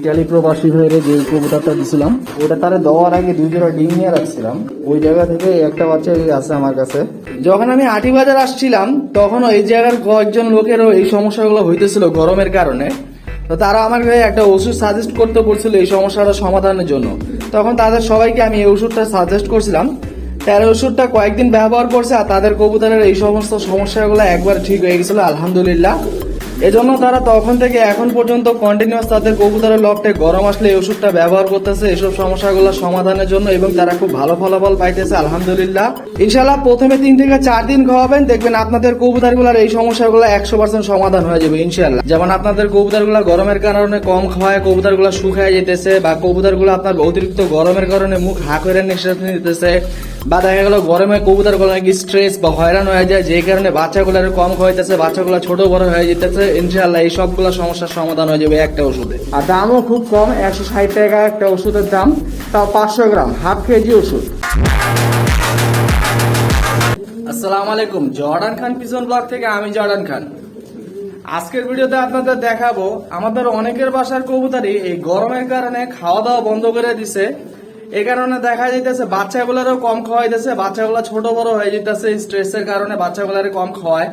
Italy প্রবাসী ভাইরে যে কবুতরটা দিছিলাম, ওটা তারে দেওয়ার আগে দুই জোড়া ডিম নিয়ে রাখছিলাম। ওই জায়গা থেকে একটা বাচ্চা এই আছে আমার কাছে। যখন আমি আটি বাজার আসছিলাম তখন ওই জায়গার কয়েকজন লোকেরও এই সমস্যাগুলো হইতেছিল গরমের কারণে। তো তারা আমাকে একটা ওষুধ সাজেস্ট করতে বলছিল এই সমস্যাটা সমাধানের জন্য। তখন তাদের সবাইকে আমি এই ওষুধটা সাজেস্ট করছিলাম। তার ওষুধটা কয়েকদিন ব্যবহার করছে আর তাদের কবুতরের এই সমস্ত সমস্যাগুলো একবার ঠিক হয়ে গেছিল, আলহামদুলিল্লাহ। এজন্য তারা তখন থেকে এখন পর্যন্ত কন্টিনিউয়াস তাদের কবুতরের লকটে গরম আসলে এই ওষুধটা ব্যবহার করতেছে। এসব সমস্যাগুলো সমাধানের জন্য এবং তারা খুব ভালো ফলাফল পাইতেছে, আলহামদুলিল্লাহ। ইনশাল্লাহ প্রথমে তিন থেকে চার দিন খাওয়াবেন দেখবেন আপনাদের কবুতরগুলোর এই সমস্যাগুলো একশো পার্সেন্ট সমাধান হয়ে যাবে ইনশাল্লাহ যেমন আপনাদের কবুতরগুলো গরমের কারণে কম খাওয়ায়, কবুতরগুলো শুকায় যেতেছে বা কবুতরগুলো আপনার অতিরিক্ত গরমের কারণে মুখ হা নিঃশ্বাস নিতেছে। বা দেখা গেল গরমে কবুতরগুলো নাকি স্ট্রেস বা হয়রান হয়ে যায় যে কারণে বাচ্চাগুলোর কম খাওয়াইতেছে বাচ্চাগুলো ছোট বড় হয়ে যেতেছে ইনশাল্লাহ এই সবগুলো সমস্যার সমাধান হয়ে যাবে একটা ওষুধে। আর দামও খুব কম একশো ষাট টাকা একটা ওষুধের দাম তাও পাঁচশো গ্রাম হাফ কেজি ওষুধ। আসসালামু আলাইকুম জর্ডান খান পিজন ব্লগ থেকে আমি জর্ডান খান। আজকের ভিডিওতে আপনাদের দেখাবো আমাদের অনেকের বাসার কবুতরই এই গরমের কারণে খাওয়া দাওয়া বন্ধ করে দিছে। এই কারণে দেখা যাইতেছে বাচ্চাগুলোরও কম খাওয়াইতেছে বাচ্চাগুলো ছোট বড় হয়ে যেতেছে স্ট্রেসের কারণে বাচ্চাগুলোর কম খাওয়ায়।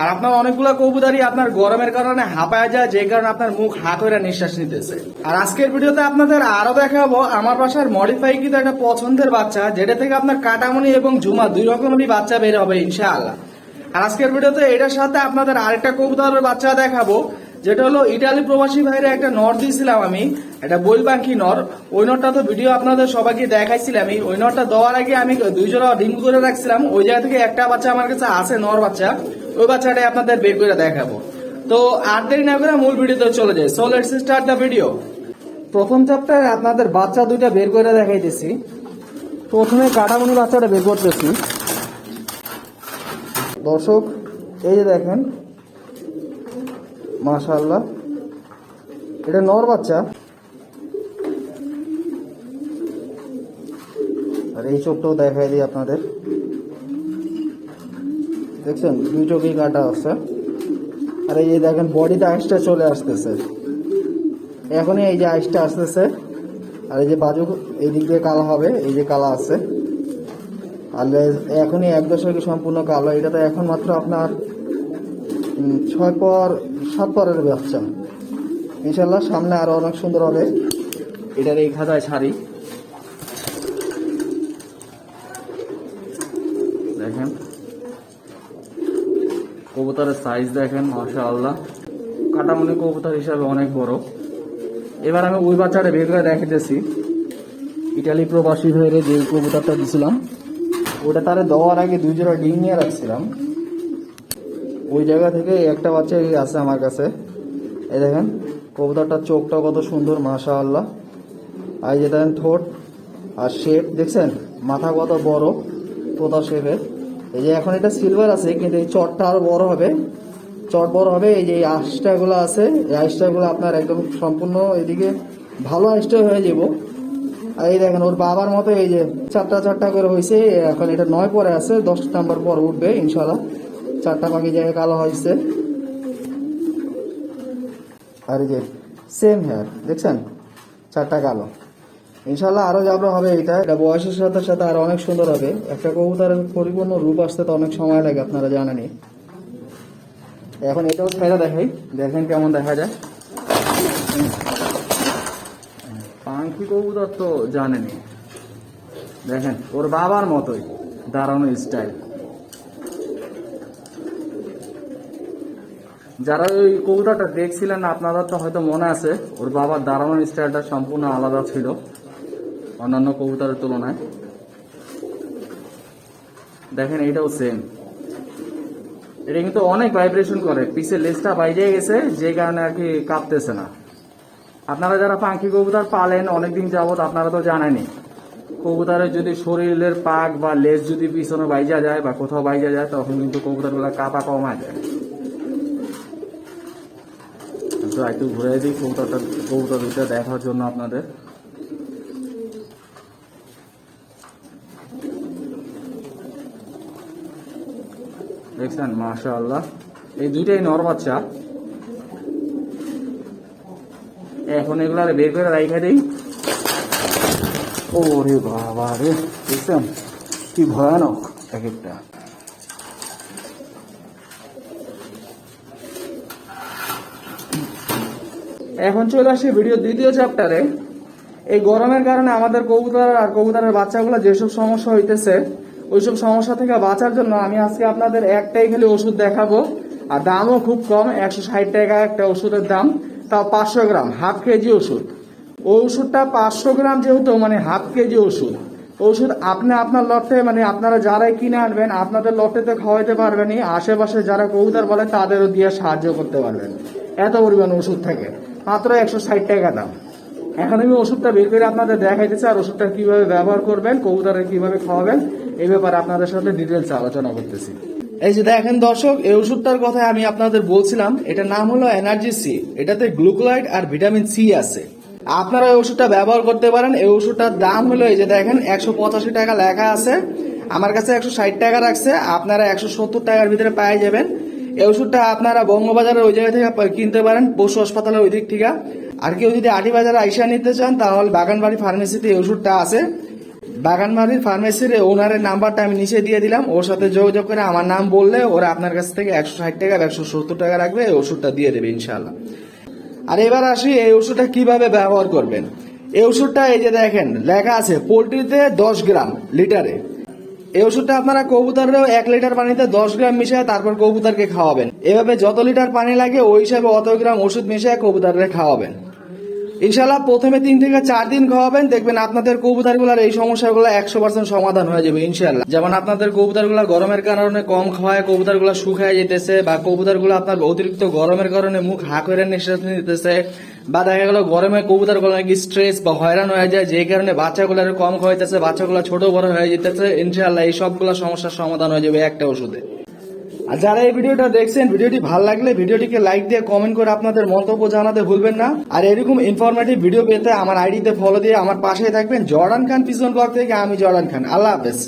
আর আপনার অনেকগুলো কবুতরই আপনার গরমের কারণে হাঁপায় যায়, যে কারণে আপনার মুখ হা করে নিঃশ্বাস নিতেছে। আর আজকের ভিডিওতে আপনাদের আরও দেখাবো, আমার বাসার মডিফাই কিন্তু একটা পছন্দের বাচ্চা, যেটা থেকে আপনার কাটামনি এবং ঝুমা দুই রকমেরই বাচ্চা বের হবে, ইনশাআল্লাহ। আর আজকের ভিডিওতে এটার সাথে আপনাদের আরেকটা কবুতরের বাচ্চা দেখাবো। যেটা হলো ইটালি প্রবাসী ভাইরে একটা নর দিয়েছিলাম আমি, একটা বইল পাখি নর। ওই নরটা তো ভিডিও আপনাদের সবাইকে দেখাইছিলাম। ওই নরটা দেওয়ার আগে আমি দুই জোড়া ডিম করে রাখছিলাম। ওই জায়গা থেকে একটা বাচ্চা আমার কাছে আছে, নর বাচ্চা। ওই বাচ্চাটাই আপনাদের বের করে দেখাবো। তো আর দেরি না করে মূল ভিডিওতে চলে যায় so let's start the video প্রথম চ্যাপ্টারে আপনাদের বাচ্চা দুইটা বের করে দেখাইতেছি। প্রথমে কাটামুনি বাচ্চাটা বের করতেছি। দর্শক, এই যে দেখেন মাশাআল্লাহ। এটা নর বাচ্চা। আর এই চোখটাও দেখাই দিই আপনাদের। দেখছেন? দুই চোখেই কাটা আছে। আর এই যে দেখেন, বডিতে আইসটা চলে আসতেছে। এখনই এই যে আইসটা আসতেছে। আর এই যে বাজু এই দিক দিয়ে কালো হবে, এই যে কালা আছে। আর এখনই এক দশকে সম্পূর্ণ কালো। এটা তো এখন মাত্র আপনার ছয় পর, সাত পরের ব্যবসা। ইনশাল্লাহ সামনে আরও অনেক সুন্দর হবে। এটার এই খাতায় শাড়ি। দেখেন। কবুতরের সাইজ দেখেন মাশা আল্লাহ কাটামনি কবুতর হিসাবে অনেক বড়। এবার আমি ওই বাচ্চাটা বের করে দেখাতেছি ইটালি প্রবাসী ভাইরে যে কবুতরটা দিছিলাম, ওটা তারে দেওয়ার আগে দুই জোড়া ডিম নিয়ে রাখছিলাম। ওই জায়গা থেকে একটা বাচ্চা এই আছে আমার কাছে। এই দেখেন, কবুতরটার চোখটা কত সুন্দর মাশা আল্লাহ আর যে দেখেন ঠোঁট আর শেপ দেখছেন? মাথা কত বড়, তোতা শেপের এই যে এখন এটা সিলভার আছে, কিন্তু এই চটটা আরও বড় হবে। চট বড় হবে, এই যে এই আঁশটাগুলো আছে, এই আঁশটাগুলো আপনার একদম সম্পূর্ণ এদিকে ভালো আঁশটা হয়ে যাব। আর এই দেখেন, ওর বাবার মতো এই যে চারটা চারটা করে হয়েছে এখন এটা নয় পরে আছে, দশ নাম্বার পর উঠবে ইনশাল্লাহ চারটা পাখি জায়গায় কালো হয়েছে। আর এই যে সেম হেয়ার দেখছেন? চারটা কালো। ইনশাল্লাহ আরও যাব হবে এটা এটা বয়সের সাথে সাথে আরও অনেক সুন্দর হবে। একটা কবুতরের পরিপূর্ণ রূপ আসতে তো অনেক সময় লাগে, আপনারা জানেনই। এখন এটাও ছেড়ে দেখাই, দেখেন কেমন দেখা যায়। পাঙ্খি কবুতর তো জানেনি দেখেন, ওর বাবার মতোই দাঁড়ানো স্টাইল যারা ওই কবুতরটা দেখছিলেন আপনারা তো হয়তো মনে আছে, ওর বাবার দাঁড়ানোর স্টাইলটা সম্পূর্ণ আলাদা ছিল, অন্যান্য কবুতরের তুলনায়। দেখেন এটাও সেম এটা কিন্তু অনেক ভাইব্রেশন করে পিছে লেজটা বাইরে গেছে, যে কারণে আর কি কাঁপতেছে না। আপনারা যারা পাখি কবুতর পালেন, অনেকদিন যাবত আপনারা তো জানেনি কবুতরের যদি শরীরের পাক বা লেজ যদি পিছনে বাইজা যায় বা কোথাও বাইজা যায়, তখন কিন্তু কবুতরগুলো কাপা কমা যায়। তো একটু ঘুরে দিই কবুতরটা, কবুতর দুটো দেখার জন্য আপনাদের। দেখছেন মাশা আল্লাহ এই দুইটাই নর বাচ্চা। এখন এগুলো আর বের করে রাইখা দিই। ওরে বাবা রে দেখছেন? কি ভয়ানক। এক একটা। এখন চলে আসি ভিডিও দ্বিতীয় চ্যাপ্টারে এই গরমের কারণে আমাদের কবুতর আর কবুতরের বাচ্চাগুলো যেসব সমস্যা হইতেছে, ওইসব সমস্যা থেকে বাঁচার জন্য আমি আজকে আপনাদের একটাই খালি ওষুধ দেখাবো। আর দামও খুব কম, একশো ষাট টাকা একটা ওষুধের দাম, তাও পাঁচশো গ্রাম, হাফ কেজি ওষুধ। ওষুধটা পাঁচশো গ্রাম যেহেতু মানে হাফ কেজি ওষুধ। ওষুধ আপনি আপনার লটে মানে আপনারা যারাই কিনে আনবেন, আপনাদের লটে তো খাওয়াইতে পারবেনই। আশেপাশে যারা কবুতর বলে, তাদেরও দিয়ে সাহায্য করতে পারবেন। এত পরিমাণ ওষুধ থাকে। মাত্র একশো ষাট টাকা দাম। এখন আমি ওষুধটা বের করে আপনাদের দেখাইতেছি আর ওষুধটা কীভাবে ব্যবহার করবেন কবুতরে কীভাবে খাওয়াবেন, এই ব্যাপারে আপনাদের সাথে ডিটেলস আলোচনা করতেছি। এই যে দেখেন দর্শক, এই ওষুধটার কথা আমি আপনাদের বলছিলাম, এটার নাম হলো এনার্জি সি এটাতে গ্লুকোলাইড আর ভিটামিন সি আছে। আপনারা এই ওষুধটা ব্যবহার করতে পারেন, এই ওষুধটার দাম হলো এই যে দেখেন, একশো পঁচাশি টাকা লেখা আছে। আমার কাছে একশো ষাট টাকা রাখছে, আপনারা একশো সত্তর টাকার ভিতরে পেয়ে যাবেন। এই ওষুধটা আপনারা বঙ্গবাজারের ওই জায়গা থেকে কিনতে পারেন, পশু হাসপাতালের ওই দিক থেকে। আর কেউ যদি আটি বাজারে আইসা নিতে চান, তাহলে বাগানবাড়ি ফার্মেসিতে এই ওষুধটা আছে। বাগানবাড়ির ফার্মেসির ওনারের নাম্বারটা আমি নিচে দিয়ে দিলাম। ওর সাথে যোগাযোগ করে আমার নাম বললে ওরা আপনার কাছ থেকে একশো ষাট টাকা একশো সত্তর টাকা রাখবে, এই ওষুধটা দিয়ে দেবে ইনশাল্লাহ আর এবার আসি, এই ওষুধটা কীভাবে ব্যবহার করবেন? এই ওষুধটা এই যে দেখেন, লেখা আছে, পোলট্রিতে দশ গ্রাম লিটারে। এই ওষুধটা আপনারা কবুতরেও এক লিটার পানিতে দশ গ্রাম মিশায় তারপর কবুতরকে খাওয়াবেন। এভাবে যত লিটার পানি লাগে, ওই হিসাবে অত গ্রাম ওষুধ মিশিয়ে কবুতরকে খাওয়াবেন। ইনশাল্লাহ প্রথমে তিন থেকে চার দিন খাওয়াবেন, দেখবেন আপনাদের কবুতরগুলোর এই সমস্যাগুলো একশো পার্সেন্ট সমাধান হয়ে যাবে ইনশাল্লাহ যেমন আপনাদের কবুতরগুলো গরমের কারণে কম খাওয়ায়, কবুতরগুলো শুকায় যেতেছে বা কবুতরগুলো আপনার অতিরিক্ত গরমের কারণে মুখ হা করে নিঃশ্বাস নিতেছে বা দেখা গেল গরমে কবুতরগুলো নাকি স্ট্রেস বা হয়রান হয়ে যায়, যে কারণে বাচ্চাগুলোর কম খাওয়াইতেছে বাচ্চাগুলো ছোট বড় হয়ে যেতেছে ইনশাল্লাহ এই সবগুলো সমস্যার সমাধান হয়ে যাবে একটা ওষুধে। আর যারা এই ভিডিওটা দেখছেন, ভিডিওটি ভালো লাগলে ভিডিওটিকে লাইক দিয়ে কমেন্ট করে আপনাদের মন্তব্য জানাতে ভুলবেন না। আর এরকম ইনফরমেটিভ ভিডিও পেতে আমার আইডিতে ফলো দিয়ে আমার পাশে থাকবেন, জর্ডান খান পিছন ব্লগ থেকে, আমি জর্ডান খান। আল্লাহ হাফেজ।